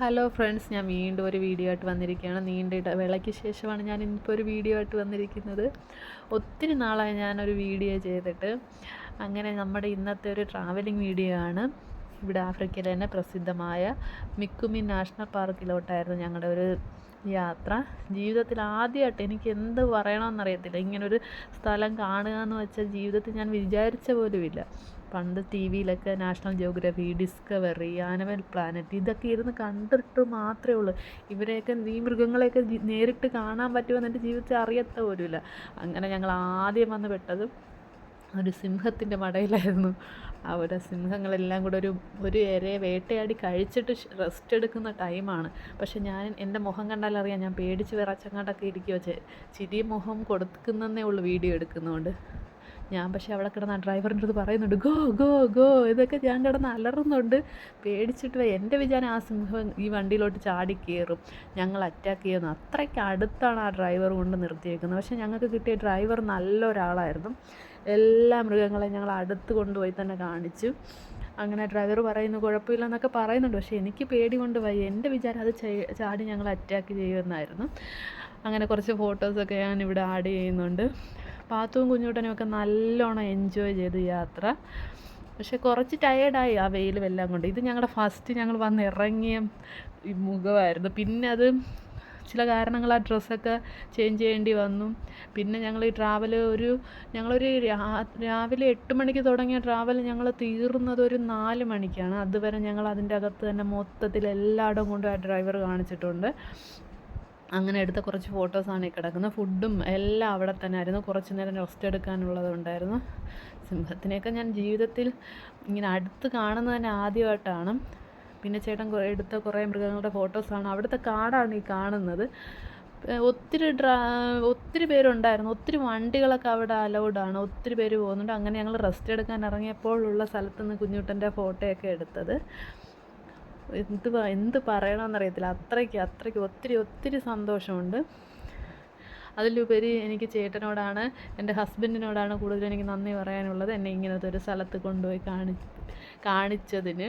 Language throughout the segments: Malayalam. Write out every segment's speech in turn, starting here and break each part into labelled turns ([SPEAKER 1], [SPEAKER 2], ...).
[SPEAKER 1] ഹലോ ഫ്രണ്ട്സ് ഞാൻ വീണ്ടും ഒരു വീഡിയോ ആയിട്ട് വന്നിരിക്കുകയാണ്. നീണ്ട ഇടവേളയ്ക്ക് ശേഷമാണ് ഞാൻ ഇപ്പോൾ ഒരു വീഡിയോ ആയിട്ട് വന്നിരിക്കുന്നത്. ഒത്തിരി നാളായി ഞാനൊരു വീഡിയോ ചെയ്തിട്ട്. അങ്ങനെ നമ്മുടെ ഇന്നത്തെ ഒരു ട്രാവലിംഗ് വീഡിയോ ആണ്. ഇവിടെ ആഫ്രിക്കയിലെ തന്നെ പ്രസിദ്ധമായ മിക്കുമി നാഷണൽ പാർക്കിലോട്ടായിരുന്നു ഞങ്ങളുടെ ഒരു യാത്ര. ജീവിതത്തിൽ ആദ്യമായിട്ട് എനിക്ക് എന്ത് പറയണമെന്നറിയത്തില്ല ഇങ്ങനൊരു സ്ഥലം കാണുക എന്ന് വെച്ചാൽ ജീവിതത്തിൽ ഞാൻ വിചാരിച്ച പോലുമില്ല. പണ്ട് ടി വിയിലൊക്കെ National Geographic Discovery Animal Planet ഇതൊക്കെ ഇരുന്ന് കണ്ടിട്ട് മാത്രമേ ഉള്ളൂ. ഇവരെയൊക്കെ ഈ മൃഗങ്ങളെയൊക്കെ നേരിട്ട് കാണാൻ പറ്റുമെന്ന് എന്റെ ജീവിതത്തിൽ അറിയത്ത പോലുമില്ല. അങ്ങനെ ഞങ്ങൾ ആദ്യം വന്ന് പെട്ടത് ഒരു സിംഹത്തിന്റെ മടയിലായിരുന്നു. അവിടെ സിംഹങ്ങളെല്ലാം കൂടെ ഒരു ഒരു ഇരയെ വേട്ടയാടി കഴിച്ചിട്ട് റെസ്റ്റ് എടുക്കുന്ന ടൈമാണ് പക്ഷെ ഞാൻ എന്റെ മുഖം കണ്ടാലറിയാം ഞാൻ പേടിച്ച് വിറച്ചങ്ങാണ്ടൊക്കെ ഇരിക്കുകയോ ചിരി മുഖം കൊടുക്കുന്നതേ ഉള്ളൂ വീഡിയോ എടുക്കുന്നതുകൊണ്ട് ഞാൻ പക്ഷേ അവിടെ കിടന്ന് ആ ഡ്രൈവറിന്റെ അടുത്ത് പറയുന്നുണ്ട് ഗോ ഗോ ഗോ ഇതൊക്കെ ഞാൻ കിടന്ന് അലറുന്നുണ്ട്. പേടിച്ചിട്ട് എന്റെ വിചാരം ആ സിംഹം ഈ വണ്ടിയിലോട്ട് ചാടി കയറും. ഞങ്ങൾ അറ്റാക്ക് ചെയ്യുന്നു. അത്രയ്ക്ക് അടുത്താണ് ആ ഡ്രൈവർ കൊണ്ട് നിർത്തിയേക്കുന്നത്. പക്ഷേ ഞങ്ങൾക്ക് കിട്ടിയ ഡ്രൈവർ നല്ലൊരാളായിരുന്നു എല്ലാ മൃഗങ്ങളെയും ഞങ്ങൾ അടുത്ത് കൊണ്ടുപോയി തന്നെ കാണിച്ചു. അങ്ങനെ ഡ്രൈവർ പറയുന്നു കുഴപ്പമില്ല എന്നൊക്കെ പറയുന്നുണ്ട്. പക്ഷേ എനിക്ക് പേടി കൊണ്ട് വയ്യ. എന്റെ വിചാരം അത് ചാടി ഞങ്ങൾ അറ്റാക്ക് ചെയ്യുമെന്നായിരുന്നു. അങ്ങനെ കുറച്ച് ഫോട്ടോസൊക്കെ ഞാൻ ഇവിടെ ആഡ് ചെയ്യുന്നുണ്ട്. പാത്തുവും കുഞ്ഞുട്ടനും ഒക്കെ നല്ലോണം എൻജോയ് ചെയ്തു യാത്ര. പക്ഷെ കുറച്ച് ടയേർഡായി ആ വെയിലും എല്ലാം കൊണ്ട്. ഇത് ഞങ്ങളുടെ ഫസ്റ്റ് ഞങ്ങൾ വന്ന് ഇറങ്ങിയ മുഖമായിരുന്നു. പിന്നെ അത് ചില കാരണങ്ങൾ ആ ഡ്രസ്സൊക്കെ ചേഞ്ച് ചെയ്യേണ്ടി വന്നു. പിന്നെ ഞങ്ങൾ ഈ ട്രാവൽ ഒരു ഞങ്ങളൊരു രാവിലെ എട്ട് മണിക്ക് തുടങ്ങിയ ട്രാവൽ ഞങ്ങൾ തീർന്നത് ഒരു നാല് മണിക്കാണ്. അതുവരെ ഞങ്ങൾ അതിന്റെ അകത്ത് തന്നെ മൊത്തത്തിൽ എല്ലായിടവും കൊണ്ട് ആ ഡ്രൈവർ കാണിച്ചിട്ടുണ്ട്. അങ്ങനെ എടുത്ത കുറച്ച് ഫോട്ടോസാണ് ഈ കിടക്കുന്നത്. ഫുഡും എല്ലാം അവിടെ തന്നെ ആയിരുന്നു കുറച്ച് നേരം റെസ്റ്റ് എടുക്കാനുള്ളതുണ്ടായിരുന്നു സിംഹത്തിനെയൊക്കെ ഞാൻ ജീവിതത്തിൽ ഇങ്ങനെ അടുത്ത് കാണുന്നത് തന്നെ ആദ്യമായിട്ടാണ്. പിന്നെ ചേട്ടൻ എടുത്ത കുറേ മൃഗങ്ങളുടെ ഫോട്ടോസാണ് അവിടുത്തെ കാടാണ് ഈ കാണുന്നത്. ഒത്തിരി ഡ്രാ ഒത്തിരി പേരുണ്ടായിരുന്നു. ഒത്തിരി വണ്ടികളൊക്കെ അവിടെ അലൗഡാണ് ഒത്തിരി പേര് പോകുന്നുണ്ട്. അങ്ങനെ ഞങ്ങൾ റെസ്റ്റ് എടുക്കാൻ ഇറങ്ങിയപ്പോഴുള്ള സ്ഥലത്ത് നിന്ന് കുഞ്ഞുട്ടന്റെ ഫോട്ടോയൊക്കെ എടുത്തത്. എന്ത് എന്ത് പറയണമെന്നറിയത്തില്ല അത്രയ്ക്ക് അത്രയ്ക്ക് ഒത്തിരി ഒത്തിരി സന്തോഷമുണ്ട്. അതിലുപരി എനിക്ക് ചേട്ടനോടാണ് എന്റെ ഹസ്ബൻഡിനോടാണ് കൂടുതൽ എനിക്ക് നന്ദി പറയാനുള്ളത് എന്നെ ഇങ്ങനത്തെ ഒരു സ്ഥലത്ത് കൊണ്ടുപോയി കാണി കാണിച്ചതിന്.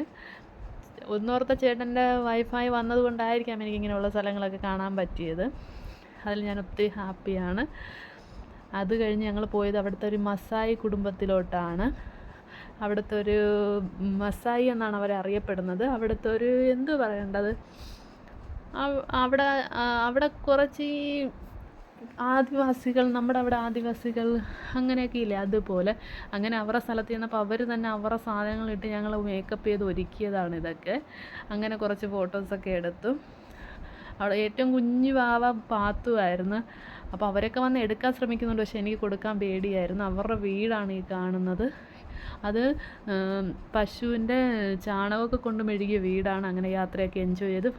[SPEAKER 1] ഒന്നോർത്ത ചേട്ടന്റെ വൈഫായി വന്നത് കൊണ്ടായിരിക്കാം എനിക്ക് ഇങ്ങനെയുള്ള സ്ഥലങ്ങളൊക്കെ കാണാൻ പറ്റിയത്. അതിൽ ഞാൻ ഒത്തിരി ഹാപ്പിയാണ്. അത് കഴിഞ്ഞ് ഞങ്ങൾ പോയത് അവിടുത്തെ ഒരു മസായി കുടുംബത്തിലോട്ടാണ്. അവിടുത്തെ ഒരു മസായി എന്നാണ് അവർ അറിയപ്പെടുന്നത്. അവിടുത്തെ ഒരു എന്തു പറയേണ്ടത് അവിടെ അവിടെ കുറച്ച് ഈ ആദിവാസികൾ നമ്മുടെ അവിടെ ആദിവാസികൾ അങ്ങനെയൊക്കെ ഇല്ലേ? അതുപോലെ. അങ്ങനെ അവരുടെ സ്ഥലത്ത് ചെന്നപ്പോൾ അവർ തന്നെ അവരുടെ സാധനങ്ങളിട്ട് ഞങ്ങൾ മേക്കപ്പ് ചെയ്ത് ഒരുക്കിയതാണ് ഇതൊക്കെ. അങ്ങനെ കുറച്ച് ഫോട്ടോസൊക്കെ എടുത്തു. അവിടെ ഏറ്റവും കുഞ്ഞു വാവ പാത്തുമായിരുന്നു അപ്പോൾ അവരൊക്കെ വന്ന് എടുക്കാൻ ശ്രമിക്കുന്നുണ്ട്. പക്ഷേ എനിക്ക് കൊടുക്കാൻ പേടിയായിരുന്നു. അവരുടെ വീടാണ് ഈ കാണുന്നത്. അത് പശുവിന്റെ ചാണകമൊക്കെ കൊണ്ട് മെഴുകിയ വീടാണ് അങ്ങനെ യാത്രയൊക്കെ എൻജോയ് ചെയ്ത്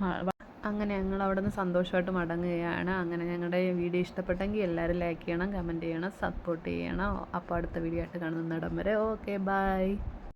[SPEAKER 1] അങ്ങനെ ഞങ്ങൾ അവിടെ നിന്ന് സന്തോഷമായിട്ട് മടങ്ങുകയാണ്. അങ്ങനെ ഞങ്ങളുടെ വീഡിയോ ഇഷ്ടപ്പെട്ടെങ്കിൽ എല്ലാവരും ലൈക്ക് ചെയ്യണം കമന്റ് ചെയ്യണം സപ്പോർട്ട് ചെയ്യണം. അപ്പോൾ അടുത്ത വീഡിയോ ആയിട്ട് കാണുന്നിടം വരെ. Okay bye